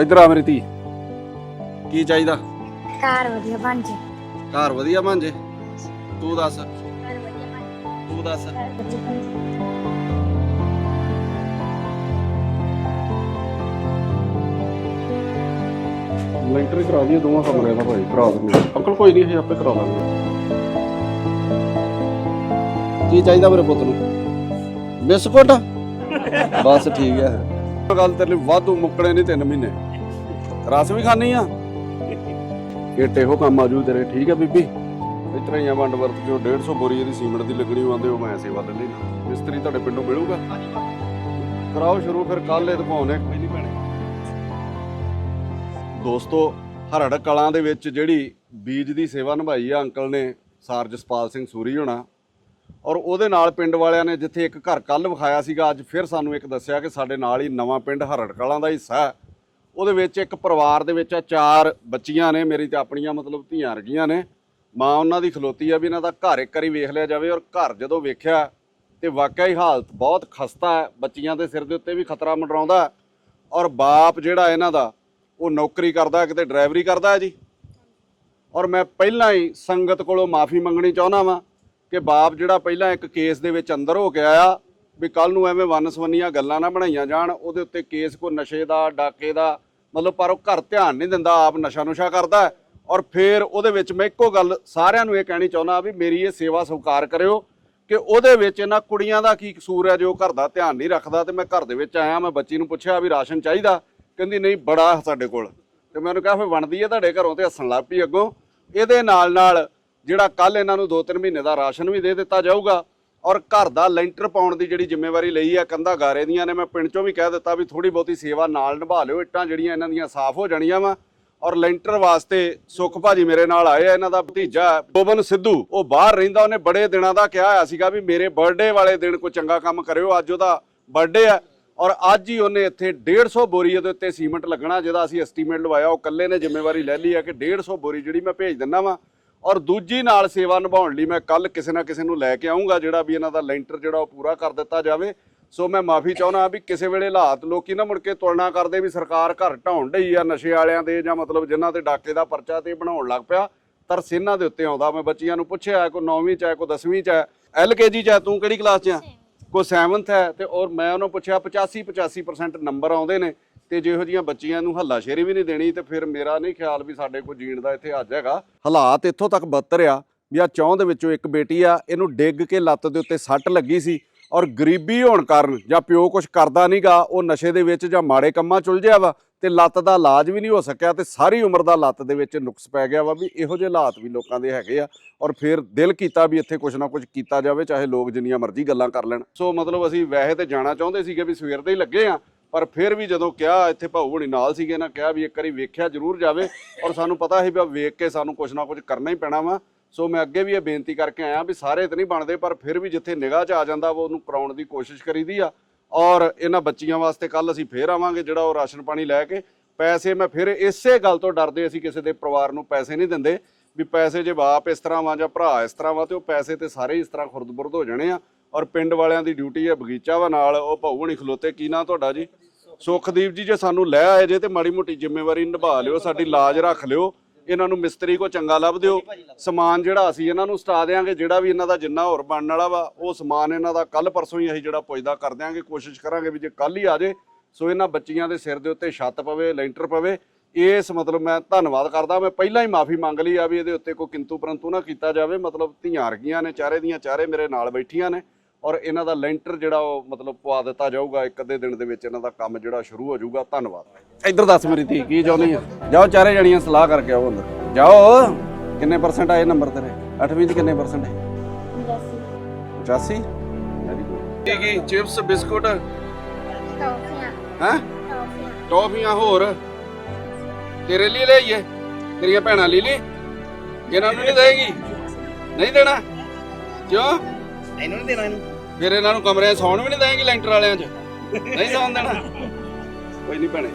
ਇੱਧਰ ਆ ਮੇਰੀ ਧੀ। ਕੀ ਚਾਹੀਦਾ? ਕਾਰ ਵਧੀਆ ਬਣ ਜੇ। ਘਰ ਵਧੀਆ ਬਣ ਜੇ? ਤੂੰ ਦੱਸ। ਕਾਰ ਵਧੀਆ ਬਣ ਤੂੰ ਦੱਸ। ਲੈਂਟਰ ਕਰਾ ਦਈਏ ਦੋਵਾਂ ਕਮਰਿਆਂ ਦਾ ਭਾਈ ਕਰਾ ਦਿੰਦੇ ਅੰਕਲ ਕੋਈ ਨਹੀਂ ਇਹ ਆਪੇ ਕਰਾ ਦਾਂਗੇ ਕੀ ਚਾਹੀਦਾ ਮੇਰੇ ਪੁੱਤ ਨੂੰ? ਬਿਸਕੁਟ? ਬਸ ਠੀਕ ਹੈ। ਗੱਲ ਤੇਰੇ ਲਈ ਵਾਧੂ ਮੁੱਕਣੇ ਨਹੀਂ ਤਿੰਨ ਮਹੀਨੇ। ਰਸ ਵੀ ਖਾਣੀ ਆ? ਇਹ ਟੇਹੋ ਕੰਮ ਆਜੂ ਤੇਰੇ ਠੀਕ ਹੈ ਬੀਬੀ? ਇਸ ਤਰ੍ਹਾਂ ਹੀ ਆ ਵੰਡ ਵਰਤ ਜੋ 150 ਬੋਰੀ ਇਹਦੀ ਸੀਮੈਂਟ ਦੀ ਲੱਗਣੀ ਆਉਂਦੇ ਉਹ ਮੈਂ ਸੇਵਾ ਲੈ ਲਈ ਮਿਸਤਰੀ ਤੁਹਾਡੇ ਪਿੰਡੋਂ ਮਿਲੂਗਾ? ਕਰਾਓ ਸ਼ੁਰੂ ਫਿਰ ਕੱਲ ਇਹ ਦਿਖਾਉਣੇ ਕੋਈ ਨਹੀਂ ਪੈਣੇ ਦੋਸਤੋ ਹਰੜ ਕਲਾਂ ਦੇ ਵਿੱਚ ਜਿਹੜੀ ਬੀਜ ਦੀ ਸੇਵਾ ਨਿਭਾਈ ਆ ਅੰਕਲ ਨੇ ਸਾਰ ਜਸਪਾਲ ਸਿੰਘ ਸੂਰੀ ਹੋਣਾ। ਔਰ ਉਹਦੇ ਨਾਲ ਪਿੰਡ ਵਾਲਿਆਂ ਨੇ ਜਿੱਥੇ ਇੱਕ ਘਰ ਕੱਲ ਵਿਖਾਇਆ ਸੀਗਾ ਅੱਜ ਫਿਰ ਸਾਨੂੰ ਇੱਕ ਦੱਸਿਆ ਕਿ ਸਾਡੇ ਨਾਲ ਹੀ ਨਵਾਂ ਪਿੰਡ ਹਰੜ ਕਲਾਂ ਦਾ ਹਿੱਸਾ ਹੈ। ਉਹਦੇ ਵਿੱਚ ਇੱਕ ਪਰਿਵਾਰ ਦੇ ਵਿੱਚ ਆ, ਚਾਰ ਬੱਚੀਆਂ ਨੇ, ਮੇਰੀ ਤੇ ਆਪਣੀਆਂ ਮਤਲਬ ਧੀਆਂ ਰਗੀਆਂ ਨੇ। ਮਾਂ ਉਹਨਾਂ ਦੀ ਖਲੋਤੀ ਆ ਵੀ ਇਹਨਾਂ ਦਾ ਘਰ ਇੱਕ ਵਾਰੀ ਵੇਖ ਲਿਆ ਜਾਵੇ ਔਰ ਘਰ ਜਦੋਂ ਵੇਖਿਆ ਤੇ ਵਾਕਿਆ ਹੀ ਹਾਲਤ ਬਹੁਤ ਖਸਤਾ ਹੈ, ਬੱਚੀਆਂ ਦੇ ਸਿਰ ਦੇ ਉੱਤੇ ਵੀ ਖਤਰਾ ਮੰਡਰਾਉਂਦਾ ਔਰ ਬਾਪ ਜਿਹੜਾ ਇਹਨਾਂ ਦਾ, ਉਹ ਨੌਕਰੀ ਕਰਦਾ ਕਿਤੇ ਡਰਾਈਵਰੀ ਕਰਦਾ ਹੈ ਜੀ। ਔਰ ਮੈਂ ਪਹਿਲਾਂ ਹੀ ਸੰਗਤ ਕੋਲੋਂ ਮਾਫੀ ਮੰਗਣੀ ਚਾਹੁੰਦਾ ਵਾਂ ਕਿ ਬਾਪ ਜਿਹੜਾ ਪਹਿਲਾਂ ਇੱਕ ਕੇਸ ਦੇ ਵਿੱਚ ਅੰਦਰ ਹੋ ਕੇ ਆਇਆ ਵੀ ਕੱਲ ਨੂੰ ਐਵੇਂ ਵਨਸਵੰਨੀਆਂ ਗੱਲਾਂ ਨਾ ਬਣਾਈਆਂ ਜਾਣ, ਉਹਦੇ ਉੱਤੇ ਕੇਸ ਕੋ ਨਸ਼ੇ ਦਾ, ਡਾਕੇ ਦਾ ਮਤਲਬ ਪਰ ਉਹ ਘਰ ਧਿਆਨ ਨਹੀਂ ਦਿੰਦਾ, ਆਪ ਨਸ਼ਾ ਨੁਸ਼ਾ ਕਰਦਾ ਔਰ ਫਿਰ ਉਹਦੇ ਵਿੱਚ ਮੈਂ ਇੱਕੋ ਗੱਲ ਸਾਰਿਆਂ ਨੂੰ ਇਹ ਕਹਿਣੀ ਚਾਹੁੰਦਾ ਵੀ ਮੇਰੀ ਇਹ ਸੇਵਾ ਸਵੀਕਾਰ ਕਰਿਓ ਕਿ ਉਹਦੇ ਵਿੱਚ ਇਹਨਾਂ ਕੁੜੀਆਂ ਦਾ ਕੀ ਕਸੂਰ ਹੈ ਜੋ ਘਰ ਦਾ ਧਿਆਨ ਨਹੀਂ ਰੱਖਦਾ ਤੇ ਮੈਂ ਘਰ ਦੇ ਵਿੱਚ ਆਇਆ, ਮੈਂ ਬੱਚੀ ਨੂੰ ਪੁੱਛਿਆ ਵੀ ਰਾਸ਼ਨ ਚਾਹੀਦਾ। ਕਹਿੰਦੀ, ਨਹੀਂ, ਬੜਾ ਸਾਡੇ ਕੋਲ। ਤੇ ਮੈਂ ਉਹਨੂੰ ਕਿਹਾ, ਫਿਰ ਬਣਦੀ ਹੈ ਤੁਹਾਡੇ ਘਰੋਂ? ਤੇ ਹੱਸਣ ਲੱਗ ਪਈ ਅੱਗੋਂ। ਇਹਦੇ ਨਾਲ ਨਾਲ ਜਿਹੜਾ ਕੱਲ ਇਹਨਾਂ ਨੂੰ 2-3 ਮਹੀਨੇ ਦਾ ਰਾਸ਼ਨ ਵੀ ਦੇ ਦਿੱਤਾ ਜਾਊਗਾ। ਔਰ ਘਰ ਦਾ ਲੈਂਟਰ ਪਾਉਣ ਦੀ ਜਿਹੜੀ ਜ਼ਿੰਮੇਵਾਰੀ ਲਈ ਆ, ਕੰਧਾਂ ਗਾਰੇ ਦੀਆਂ ਨੇ, ਮੈਂ ਪਿੰਡ ਚੋਂ ਵੀ ਕਹਿ ਦਿੱਤਾ ਵੀ ਥੋੜੀ ਬਹੁਤੀ ਸੇਵਾ ਨਾਲ ਨਿਭਾ ਲਿਓ, ਇੱਟਾਂ ਜਿਹੜੀਆਂ ਇਹਨਾਂ ਦੀਆਂ ਸਾਫ਼ ਹੋ ਜਾਣੀਆਂ ਵਾ। ਔਰ ਲੈਂਟਰ ਵਾਸਤੇ ਸੁਖ ਭਾਜੀ ਮੇਰੇ ਨਾਲ ਆਏ ਆ, ਇਹਨਾਂ ਦਾ ਭਤੀਜਾ ਗੋਬਨ ਸਿੱਧੂ, ਉਹ ਬਾਹਰ ਰਹਿੰਦਾ, ਉਹਨੇ ਬੜੇ ਦਿਨਾਂ ਦਾ ਕਿਹਾ ਹੋਇਆ ਸੀਗਾ ਵੀ ਮੇਰੇ ਬਰਥਡੇ ਵਾਲੇ ਦਿਨ ਕੋਈ ਚੰਗਾ ਕੰਮ ਕਰਿਓ, ਅੱਜ ਉਹਦਾ ਬਰਥਡੇ ਆ ਔਰ ਅੱਜ ਹੀ ਉਹਨੇ ਇੱਥੇ 150 ਬੋਰੀ ਉਹਦੇ ਉੱਤੇ ਸੀਮੈਂਟ ਲੱਗਣਾ, ਜਿਹਦਾ ਅਸੀਂ ਐਸਟੀਮੇਟ ਲਵਾਇਆ, ਉਹ ਇਕੱਲੇ ਨੇ ਜ਼ਿੰਮੇਵਾਰੀ ਲੈ ਲਈ ਹੈ ਕਿ 150 ਬੋਰੀ ਜਿਹੜੀ ਮੈਂ ਭੇਜ ਦਿੰਦਾ ਵਾਂ ਔਰ ਦੂਜੀ ਨਾਲ ਸੇਵਾ ਨਿਭਾਉਣ ਲਈ ਮੈਂ ਕੱਲ ਕਿਸੇ ਨਾ ਕਿਸੇ ਨੂੰ ਲੈ ਕੇ ਆਉਂਗਾ ਜਿਹੜਾ ਵੀ ਇਹਨਾਂ ਦਾ ਲੈਂਟਰ ਜਿਹੜਾ ਉਹ ਪੂਰਾ ਕਰ ਦਿੱਤਾ ਜਾਵੇ। ਸੋ ਮੈਂ ਮਾਫੀ ਚਾਹੁੰਦਾ ਵੀ ਕਿਸੇ ਵੇਲੇ ਹਾਲਾਤ ਲੋਕੀ ਨਾ ਮੁੜ ਕੇ ਤੁਲਨਾ ਕਰਦੇ ਵੀ ਸਰਕਾਰ ਘਰ ਢਾਉਣ ਢਈ ਆ ਨਸ਼ੇ ਵਾਲਿਆਂ ਦੇ ਜਾਂ ਮਤਲਬ ਜਿਨ੍ਹਾਂ ਤੇ ਡਾਕੇ ਦਾ ਪਰਚਾ ਤੇ ਬਣਾਉਣ ਲੱਗ ਪਿਆ ਤਰਸ ਇਹਨਾਂ ਦੇ ਉੱਤੇ ਆਉਂਦਾ। ਮੈਂ ਬੱਚੀਆਂ ਨੂੰ ਪੁੱਛਿਆ ਕੋਈ 9ਵੀਂ ਚ ਹੈ ਕੋਈ 10ਵੀਂ ਚ ਹੈ ਐਲਕੇਜੀ ਚ ਹੈ ਤੂੰ ਕਿਹੜੀ ਕਲਾਸ ਚ ਹੈ? ਕੋਈ 7th ਹੈ ਤੇ ਔਰ ਮੈਂ ਉਹਨੂੰ ਪੁੱਛਿਆ 85 85% ਨੰਬਰ ਆਉਂਦੇ ਨੇ। ਤੇ ਜਿਹੋ ਜੀਆਂ ਬੱਚੀਆਂ ਨੂੰ ਹੱਲਾ ਸ਼ੇਰੀ ਵੀ ਨਹੀਂ ਦੇਣੀ ਤੇ ਫਿਰ ਮੇਰਾ ਨਹੀਂ ਖਿਆਲ ਵੀ ਸਾਡੇ ਕੋਲ ਜੀਣ ਦਾ ਇੱਥੇ ਅੱਜ ਹੈਗਾ। ਹਾਲਾਤ ਇੱਥੋਂ ਤੱਕ ਬਦਤਰ ਆ ਵੀ ਆ ਚੌਂ ਦੇ ਵਿੱਚੋਂ ਇੱਕ ਬੇਟੀ ਆ, ਇਹਨੂੰ ਡਿੱਗ ਕੇ ਲੱਤ ਦੇ ਉੱਤੇ ਸੱਟ ਲੱਗੀ ਸੀ ਔਰ ਗਰੀਬੀ ਹੋਣ ਕਾਰਨ ਜਾਂ ਪਿਓ ਕੁਝ ਕਰਦਾ ਨਹੀਂਗਾ, ਉਹ ਨਸ਼ੇ ਦੇ ਵਿੱਚ ਜਾਂ ਮਾੜੇ ਕੰਮਾਂ ਚੁਲ ਜਿਆ ਵਾ ਤੇ ਲੱਤ ਦਾ ਇਲਾਜ ਵੀ ਨਹੀਂ ਹੋ ਸਕਿਆ ਤੇ ਸਾਰੀ ਉਮਰ ਦਾ ਲੱਤ ਦੇ ਵਿੱਚ ਨੁਕਸ ਪੈ ਗਿਆ ਵਾ ਵੀ ਇਹੋ ਜਿਹੇ ਹਾਲਾਤ ਵੀ ਲੋਕਾਂ ਦੇ ਹੈਗੇ ਆ ਔਰ ਫਿਰ ਦਿਲ ਕੀਤਾ ਵੀ ਇੱਥੇ ਕੁਝ ਨਾ ਕੁਝ ਕੀਤਾ ਜਾਵੇ, ਚਾਹੇ ਲੋਕ ਜਿੰਨੀਆਂ ਮਰਜ਼ੀ ਗੱਲਾਂ ਕਰ ਲੈਣ। ਸੋ ਮਤਲਬ ਅਸੀਂ ਵੈਸੇ ਤੇ ਜਾਣਾ ਚਾਹੁੰਦੇ ਸੀਗੇ ਵੀ ਸਵੇਰ ਦੇ ਹੀ ਲੱਗੇ ਆ ਪਰ ਫਿਰ ਵੀ ਜਦੋਂ ਕਿਹਾ, ਇੱਥੇ ਭਾਊ ਹੁਣੀ ਨਾਲ ਸੀਗੇ ਨਾ ਕਿਹਾ ਵੀ ਇੱਕ ਵਾਰੀ ਵੇਖਿਆ ਜ਼ਰੂਰ ਜਾਵੇ ਔਰ ਸਾਨੂੰ ਪਤਾ ਸੀ ਵੀ ਵੇਖ ਕੇ ਸਾਨੂੰ ਕੁਝ ਨਾ ਕੁਝ ਕਰਨਾ ਹੀ ਪੈਣਾ ਵਾ। ਸੋ ਮੈਂ ਅੱਗੇ ਵੀ ਇਹ ਬੇਨਤੀ ਕਰਕੇ ਆਇਆ ਵੀ ਸਾਰੇ ਤਾਂ ਨਹੀਂ ਬਣਦੇ, ਪਰ ਫਿਰ ਵੀ ਜਿੱਥੇ ਨਿਗਾਹ 'ਚ ਆ ਜਾਂਦਾ ਵਾ, ਉਹਨੂੰ ਕਰਾਉਣ ਦੀ ਕੋਸ਼ਿਸ਼ ਕਰੀਦੀ ਆ। ਔਰ ਇਹਨਾਂ ਬੱਚੀਆਂ ਵਾਸਤੇ ਕੱਲ ਅਸੀਂ ਫੇਰ ਆਵਾਂਗੇ ਜਿਹੜਾ ਉਹ ਰਾਸ਼ਨ ਪਾਣੀ ਲੈ ਕੇ। ਪੈਸੇ ਮੈਂ ਫਿਰ ਇਸੇ ਗੱਲ ਤੋਂ ਡਰਦੇ ਅਸੀਂ ਕਿਸੇ ਦੇ ਪਰਿਵਾਰ ਨੂੰ ਪੈਸੇ ਨਹੀਂ ਦਿੰਦੇ ਵੀ ਪੈਸੇ ਜੇ ਬਾਪ ਇਸ ਤਰ੍ਹਾਂ ਵਾ ਜਾਂ ਭਰਾ ਇਸ ਤਰ੍ਹਾਂ ਵਾ ਤੇ ਉਹ ਪੈਸੇ ਤੇ ਸਾਰੇ ਇਸ ਤਰ੍ਹਾਂ ਖੁਰਦ-ਬੁਰਦ ਹੋ ਜਾਣੇ ਆ। ਔਰ ਪਿੰਡ ਵਾਲਿਆਂ ਦੀ ਡਿਊਟੀ ਹੈ ਬਗੀਚਾ ਵਾ ਨਾਲ, ਉਹ ਭਾਊ ਹਣੀ ਖਲੋਤੇ, ਕੀ ਨਾਂ ਤੁਹਾਡਾ ਜੀ? ਸੁਖਦੀਪ ਜੀ, ਜੇ ਸਾਨੂੰ ਲੈ ਆਏ ਜੇ ਤੇ ਮਾੜੀ ਮੋਟੀ ਜ਼ਿੰਮੇਵਾਰੀ ਨਿਭਾ ਲਿਓ, ਸਾਡੀ ਲਾਜ ਰੱਖ ਲਿਓ, ਇਹਨਾਂ ਨੂੰ ਮਿਸਤਰੀ ਕੋ ਚੰਗਾ ਲੱਭ ਦਿਓ। ਸਮਾਨ ਜਿਹੜਾ ਅਸੀਂ ਇਹਨਾਂ ਨੂੰ ਸਟਾ ਦੇਾਂਗੇ ਜਿਹੜਾ ਵੀ ਇਹਨਾਂ ਦਾ ਜਿੰਨਾ ਹੋਰ ਬਣਨ ਵਾਲਾ ਵਾ, ਉਹ ਸਮਾਨ ਇਹਨਾਂ ਦਾ ਕੱਲ ਪਰਸੋਂ ਹੀ ਅਸੀਂ ਜਿਹੜਾ ਪੁੱਜਦਾ ਕਰ ਦਿਆਂਗੇ, ਕੋਸ਼ਿਸ਼ ਕਰਾਂਗੇ ਵੀ ਜੇ ਕੱਲ ਹੀ ਆ ਜੇ, ਸੋ ਇਹਨਾਂ ਬੱਚੀਆਂ ਦੇ ਸਿਰ ਦੇ ਉੱਤੇ ਛੱਤ ਪਵੇ, ਲੈਂਟਰ ਪਵੇ। ਇਸ ਮਤਲਬ ਮੈਂ ਧੰਨਵਾਦ ਕਰਦਾ, ਮੈਂ ਪਹਿਲਾਂ ਹੀ ਮਾਫੀ ਮੰਗ ਲਈ ਆ ਵੀ ਇਹਦੇ ਉੱਤੇ ਕੋਈ ਕਿੰਤੂ ਪਰੰਤੂ ਨਾ ਕੀਤਾ ਜਾਵੇ, ਮਤਲਬ ਧੀਆਂ ਰਗੀਆਂ ਨੇ, ਚਾਰੇ ਦੀਆਂ ਚਾਰੇ ਮੇਰੇ ਨਾਲ ਬੈਠੀਆਂ ਨੇ। ਔਰ ਇਹਨਾਂ ਦਾ ਲੈਂਟਰ ਜਿਹੜਾ ਉਹ ਮਤਲਬ ਪਵਾ ਦਿੱਤਾ ਜਾਊਗਾ ਇੱਕ ਅੱਧੇ ਦਿਨ ਦੇ ਵਿੱਚ ਇਹਨਾਂ ਦਾ ਕੰਮ ਜਿਹੜਾ ਸ਼ੁਰੂ ਹੋ ਜਾਊਗਾ। ਧੰਨਵਾਦ। ਇੱਧਰ ਦੱਸ ਮੇਰੀ ਧੀ ਕੀ ਚਾਹੁੰਦੀ ਆ ਜਾਓ ਚਾਰੇ ਜਣੀਆਂ ਸਲਾਹ ਕਰਕੇ ਆਓ ਅੰਦਰ। ਜਾਓ। ਕਿੰਨੇ ਪਰਸੈਂਟ ਆਏ ਨੰਬਰ ਤੇਰੇ? 8ਵੀਂ ਚ ਕਿੰਨੇ ਪਰਸੈਂਟ ਹੈ? 85 ਵੈਰੀ ਗੁੱਡ ਕੀ ਕੀ ਚਿਪਸ ਬਿਸਕੁਟ ਟੌਫੀਆਂ। ਹੈ? ਟੌਫੀਆਂ। ਟੌਫੀਆਂ ਹੋਰ? ਤੇਰੇ ਲਈ ਲਈਏ? ਤੇਰੀਆਂ ਭੈਣਾਂ ਲਈ ਲਈ? ਇਹਨਾਂ ਨੂੰ ਨਹੀਂ ਦੇਗੀ ਨਹੀਂ ਦੇਣਾ? ਕਿਉਂ? ਇਹਨੂੰ ਨਹੀਂ ਦੇਣਾ ਇਹਨੂੰ। ਫਿਰ ਇਹਨਾਂ ਨੂੰ ਕਮਰੇ ਸੌਣ ਵੀ ਨਹੀਂ ਦੇਂਗੀ ਲੈਂਟਰ ਵਾਲਿਆਂ 'ਚ। ਨਹੀਂ ਸੌਣ ਦੇਣਾ। ਕੋਈ ਨਹੀਂ ਭੈਣੇ।